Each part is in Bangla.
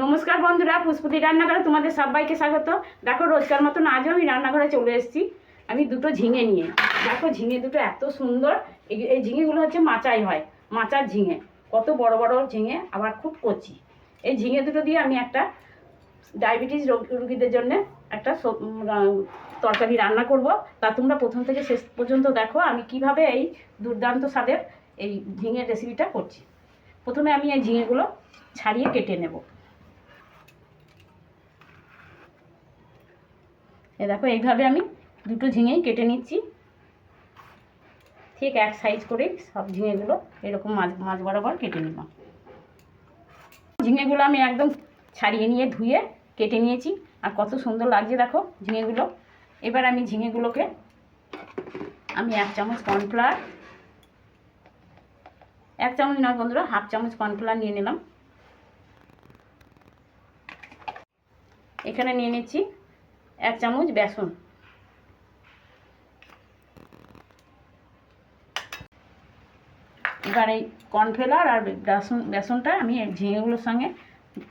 নমস্কার বন্ধুরা, পুষ্পতি রান্নাঘরে তোমাদের সবাইকে স্বাগত। দেখো, রোজকার মতন আজও আমি রান্নাঘরে চলে এসেছি। আমি দুটো ঝিঙে নিয়ে। দেখো, ঝিঙে দুটো এত সুন্দর। এই ঝিঙেগুলো হচ্ছে মাচাই হয়, মাচার ঝিঙে। কত বড় বড় ঝিঙে আবার খুব কচি। এই ঝিঙে দুটো দিয়ে আমি একটা ডায়াবেটিস রোগীদের জন্য একটা তরকারি রান্না করব। তা তোমরা প্রথম থেকে শেষ পর্যন্ত দেখো আমি কীভাবে এই দুর্দান্ত স্বাদের এই ঝিঙের রেসিপিটা করছি। প্রথমে আমি এই ঝিঙেগুলো ছাড়িয়ে কেটে নেব। এ দেখো, এইভাবে আমি দুটো ঝিঙেই কেটে নিচ্ছি। ঠিক এক সাইজ করে সব ঝিঙেগুলো এরকম মাছ মাছ বরাবর কেটে নিলাম। ঝিঙেগুলো আমি একদম ছাড়িয়ে নিয়ে ধুয়ে কেটে নিয়েছি। আর কত সুন্দর লাগছে দেখো ঝিঙেগুলো। এবার আমি ঝিঙেগুলোকে আমি এক চামচ কর্নফ্লাওয়ার, এক চামচ নয় বন্ধুরা, হাফ চামচ কর্নফ্লাওয়ার নিয়ে নিলাম। এখানে নিয়ে নিচ্ছি এক চামচ বেসন। এবার এই কর্নফ্লাওয়ার আর বেসন বেসনটা আমি ঝিঙেগুলোর সঙ্গে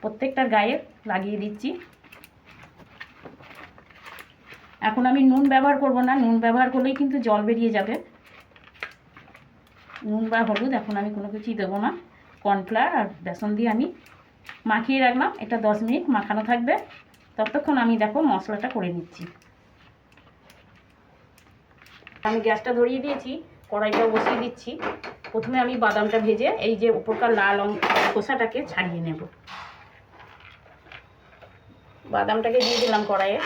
প্রত্যেকটার গায়ে লাগিয়ে দিচ্ছি। এখন আমি নুন ব্যবহার করব না, নুন ব্যবহার করলেই কিন্তু জল বেরিয়ে যাবে। নুন বা হলুদ এখন আমি কোনো কিছুই দেবো না। কর্নফ্লাওয়ার আর বেসন দিয়ে আমি মাখিয়ে রাখলাম, এটা দশ মিনিট মাখানো থাকবে। ততক্ষণ আমি দেখো মশলাটা করে নিচ্ছি। আমি গ্যাসটা ধরিয়ে দিয়েছি, কড়াইটা বসিয়ে দিচ্ছি। প্রথমে আমি বাদামটা ভেজে এই যে উপরকার লাল খোসাটাকে ছাড়িয়ে নেব। বাদামটাকে দিয়ে দিলাম কড়াইয়ে।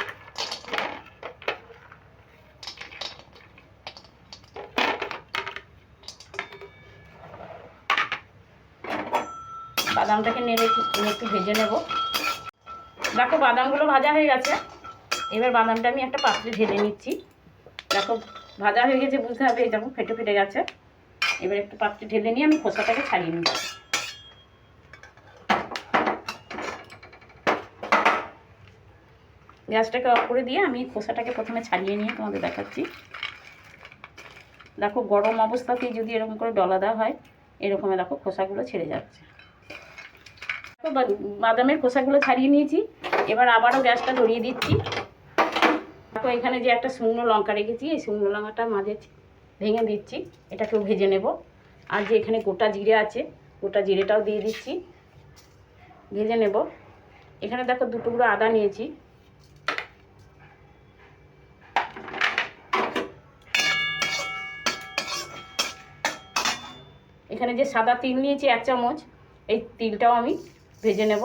বাদামটাকে নেড়ে একটু ভেজে নেব। দেখো, বাদামগুলো ভাজা হয়ে গেছে। এবার বাদামটা আমি একটা পাত্রে ঢেলে নিচ্ছি। দেখো, ভাজা হয়ে গেছে বুঝতে হবে, দেখো, ফেটে ফেটে গেছে। এবার একটু পাত্রে ঢেলে নিয়ে আমি খোসাটাকে ছাড়িয়ে নিচ্ছি। গ্যাসটাকে অফ করে দিয়ে আমি খোসাটাকে প্রথমে ছাড়িয়ে নিয়ে তোমাদের দেখাচ্ছি। দেখো, গরম অবস্থাতেই যদি এরকম করে ডলা দেওয়া হয়, এরকমে দেখো, খোসাগুলো ছেড়ে যাচ্ছে। তো বাদামের খোসাগুলো ছাড়িয়ে নিয়েছি। এবার আবারও গ্যাসটা ধরিয়ে দিচ্ছি। দেখো এখানে যে একটা শুকনো লঙ্কা রেখেছি, এই শুকনো লঙ্কাটা মাঝে ভেঙে দিচ্ছি। এটাকেও ভেজে নেব। আর যে এখানে গোটা জিরে আছে, গোটা জিরেটাও দিয়ে দিচ্ছি। ভেজে নেব। এখানে দেখো দু টুকরো আদা নিয়েছি। এখানে যে সাদা তিল নিয়েছি, এক চামচ, এই তিলটাও আমি ভেজে নেব।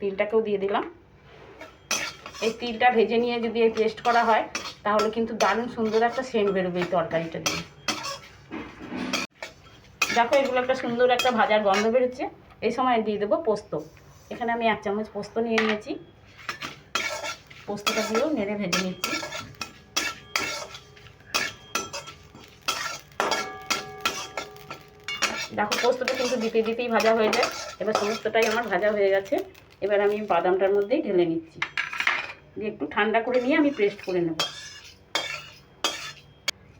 তিলটাকেও দিয়ে দিলাম। এই তিলটা ভেজে নিয়ে যদি এই পেস্ট করা হয়, তাহলে কিন্তু দারুণ সুন্দর একটা সেন্ট বেরোবে এই তরকারিটা দিয়ে। দেখো, এগুলো একটা সুন্দর একটা ভাজার গন্ধ বেরোচ্ছে। এই সময় দিয়ে দেবো পোস্ত। এখানে আমি এক চামচ পোস্ত নিয়ে নিয়েছি। পোস্তটা দিয়েও নেড়ে ভেজে নিচ্ছি। দেখো, পোস্তটা কিন্তু দিতে দিতেই ভাজা হয়ে যায়। এবার সমস্তটাই আমার ভাজা হয়ে গেছে। এবার আমি বাদামটার মধ্যেই ঢেলে নিচ্ছি। দিয়ে একটু ঠান্ডা করে নিয়ে আমি পেস্ট করে নেব।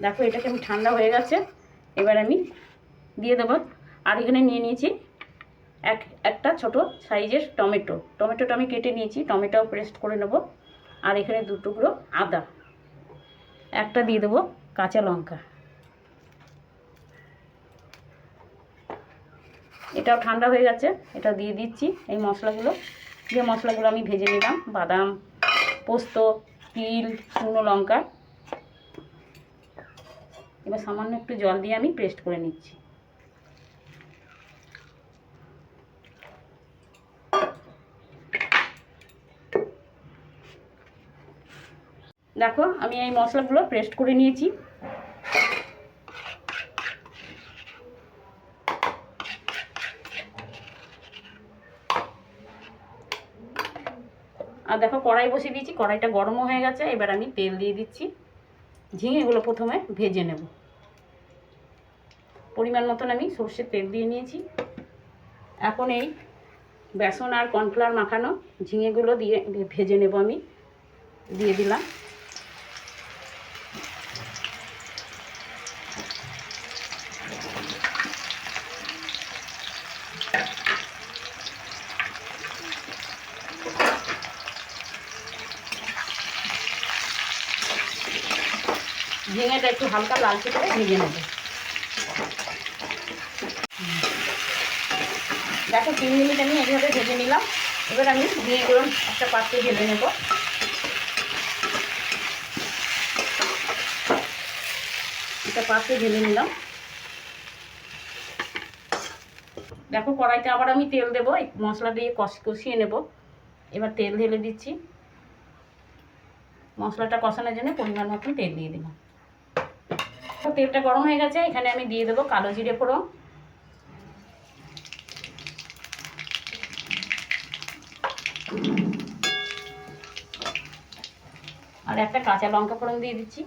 দেখো এটাকে আমি ঠান্ডা হয়ে গেছে। এবার আমি দিয়ে দেবো। আর এখানে নিয়ে নিয়েছি এক, একটা ছোট সাইজের টমেটো। টমেটোটা আমি কেটে নিয়েছি। টমেটোও পেস্ট করে নেব। আর এখানে দু টুকরো আদা। একটা দিয়ে দেবো কাঁচা লঙ্কা। এটাও ঠান্ডা হয়ে গেছে, এটা দিয়ে দিচ্ছি এই মশলাগুলো। যে মশলাগুলো আমি ভেজে নিলাম, বাদাম, পোস্ত, তিল, শুকনো লঙ্কা। এবার সামান্য একটু জল দিয়ে আমি পেস্ট করে নিচ্ছি। দেখো, আমি এই মশলাগুলো পেস্ট করে নিয়েছি। আর দেখো কড়াই বসিয়ে দিয়েছি, কড়াইটা গরমও হয়ে গেছে, এবার আমি তেল দিয়ে দিচ্ছি। ঝিঙেগুলো প্রথমে ভেজে নেব। পরিমাণ মতন আমি সর্ষের তেল দিয়ে নিয়েছি। এখন এই বেসন আর কর্নফ্লাওয়ার মাখানো ঝিঙেগুলো দিয়ে ভেজে নেব আমি। দিয়ে দিলাম। ঝিঙেটা একটু হালকা লালচে করে ভেজে নেব। দেখো, তিন মিনিট আমি এইভাবে ভেজে নিলাম। এবার আমি ঝিঙেগুলো একটা পাত্রে ঢেলে নেব। একটা পাত্রে ঢেলে নিলাম। দেখো, কড়াইতে আবার আমি তেল দেবো মশলা দিয়ে কষ, কষিয়ে নেব। এবার তেল ঢেলে দিচ্ছি। মশলাটা কষানোর জন্য পরিমাণ মতন তেল দিয়ে দিলাম। তো তেলটা গরম হয়ে গেছে, এখানে আমি দিয়ে দেবো কালো জিরে ফোড়ন। আর একটা কাঁচা লঙ্কা ফোড়ন দিয়ে দিচ্ছি।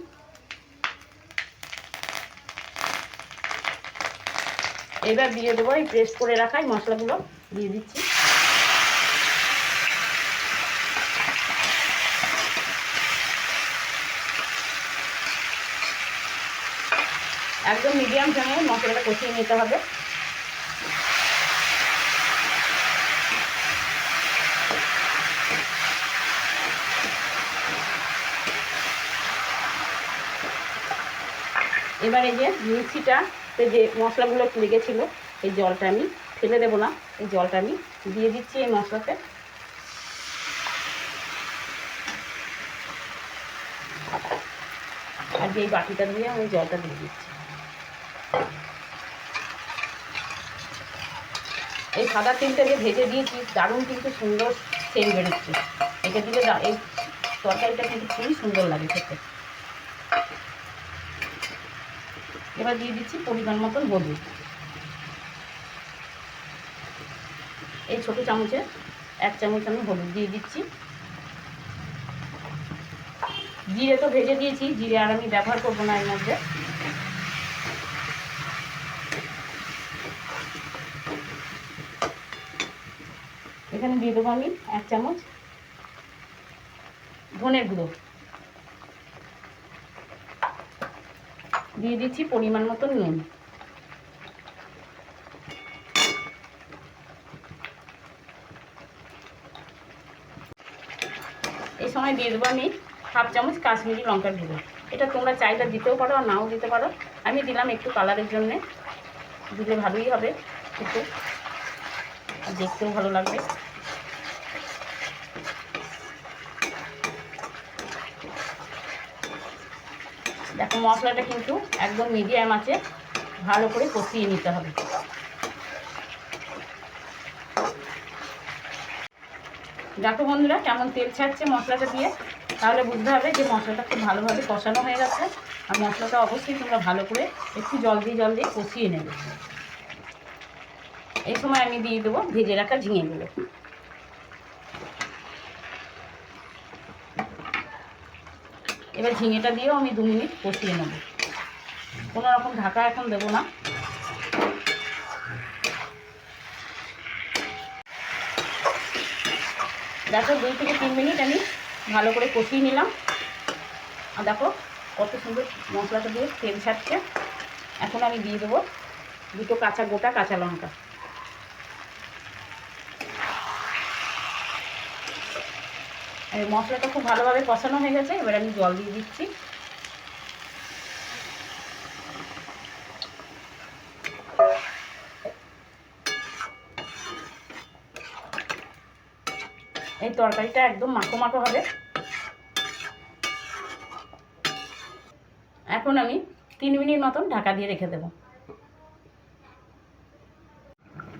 এবার দিয়ে দেবো এই প্রেস করে রাখাই মশলাগুলো, দিয়ে দিচ্ছি। একদম মিডিয়াম ফ্লেমে মশলাটা কষিয়ে নিতে হবে। এবার যে মিক্সিটাতে যে মশলাগুলো লেগেছিল, এই জলটা আমি ফেলে দেবো না, এই জলটা আমি দিয়ে দিচ্ছি এই মশলাতে। আর যে বাটিটা দিয়ে আমি জলটা দিয়ে দিচ্ছি। এই সাদা তিলটা যে ভেজে দিয়েছি, দারুণ কিন্তু সুন্দর সেন বেরোচ্ছে। এটা দিলে এই তরকারিটা কিন্তু খুবই সুন্দর লাগে খেতে। এবার দিয়ে দিচ্ছি পরিমাণ মতন হলুদ। এই ছোটো চামচে এক চামচ আমি হলুদ দিয়ে দিচ্ছি। জিরে তো ভেজে দিয়েছি, জিরে আর আমি ব্যবহার করব না এর মধ্যে। এখানে দিয়ে দেবো আমি এক চামচ ধনের গুঁড়ো। দিয়ে দিচ্ছি পরিমাণ মতো নুন। এই সময় দিয়ে দেবো আমি হাফ চামচ কাশ্মীরি লঙ্কার গুঁড়ো। এটা তোমরা চাইলে দিতেও পারো আর নাও দিতে পারো। আমি দিলাম একটু কালারের জন্যে। দিলে ভালোই হবে। একটু দেখতেও ভালো লাগবে। দেখো মশলাটা কিন্তু একদম মিডিয়াম আছে, ভালো করে কষিয়ে নিতে হবে। দেখো বন্ধুরা কেমন তেল ছাড়ছে মশলাটা দিয়ে, তাহলে বুঝতে হবে যে মশলাটা খুব ভালোভাবে কষানো হয়ে গেছে। আর মশলাটা অবশ্যই তোমরা ভালো করে একটু জল দিয়ে জল দিয়ে কষিয়ে নেবে। এই সময় আমি দিয়ে দেবো ভেজে রাখা ঝিঙেগুলো। এবার ঝিঙেটা দিয়েও আমি দু মিনিট কষিয়ে নেব। কোনো রকম ঢাকা এখন দেবো না। দেখো, দুই থেকে তিন মিনিট আমি ভালো করে কষিয়ে নিলাম। আর দেখো, কত সুন্দর মশলাটা দিয়ে তেল ছাড়ছে। এখন আমি দিয়ে দেবো দুটো কাঁচা গোটা কাঁচা লঙ্কা আর এই মশলাটা খুব ভালোভাবে কষানো হয়ে গেছে, এবার আমি জল দিয়ে দিচ্ছি। এই তরকারিটা একদম মাখো মাখো হবে। এখন আমি তিন মিনিট মতন ঢাকা দিয়ে রেখে দেবো।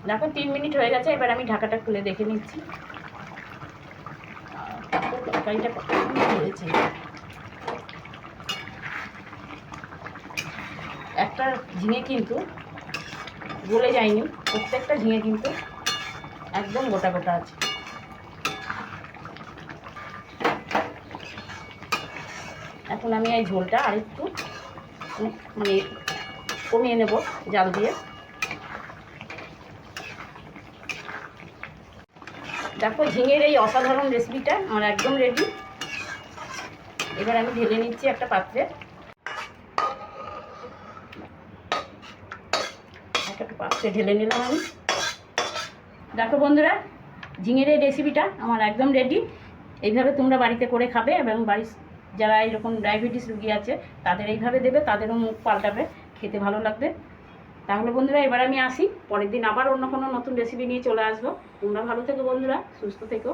দেখো, তিন মিনিট হয়ে গেছে, এবার আমি ঢাকাটা খুলে দেখে নিচ্ছি। তরকারিটা হয়েছে একটা ঝিঙে কিন্তু গলে যায়নি, প্রত্যেকটা ঝিঙে কিন্তু একদম গোটা গোটা আছে। এখন আমি এই ঝোলটা আরেকটু মানে কমিয়ে নেব জাল দিয়ে। দেখো ঝিঙের এই অসাধারণ রেসিপিটা আমার একদম রেডি এবার আমি ঢেলে নিচ্ছি একটা পাত্রে। একটা পাত্রে ঢেলে নিলাম আমি। দেখো বন্ধুরা, ঝিঙের এই রেসিপিটা আমার একদম রেডি এইভাবে তোমরা বাড়িতে করে খাবে এবং বাড়ির যারা এরকম ডায়াবেটিস রুগী আছে, তাদের এইভাবে দেবে, তাদেরও মুখ পাল্টাবে, খেতে ভালো লাগবে। তাহলে বন্ধুরা, এবার আমি আসি। পরের দিন আবার অন্য কোনো নতুন রেসিপি নিয়ে চলে আসব। তোমরা ভালো থেকো বন্ধুরা, সুস্থ থেকো।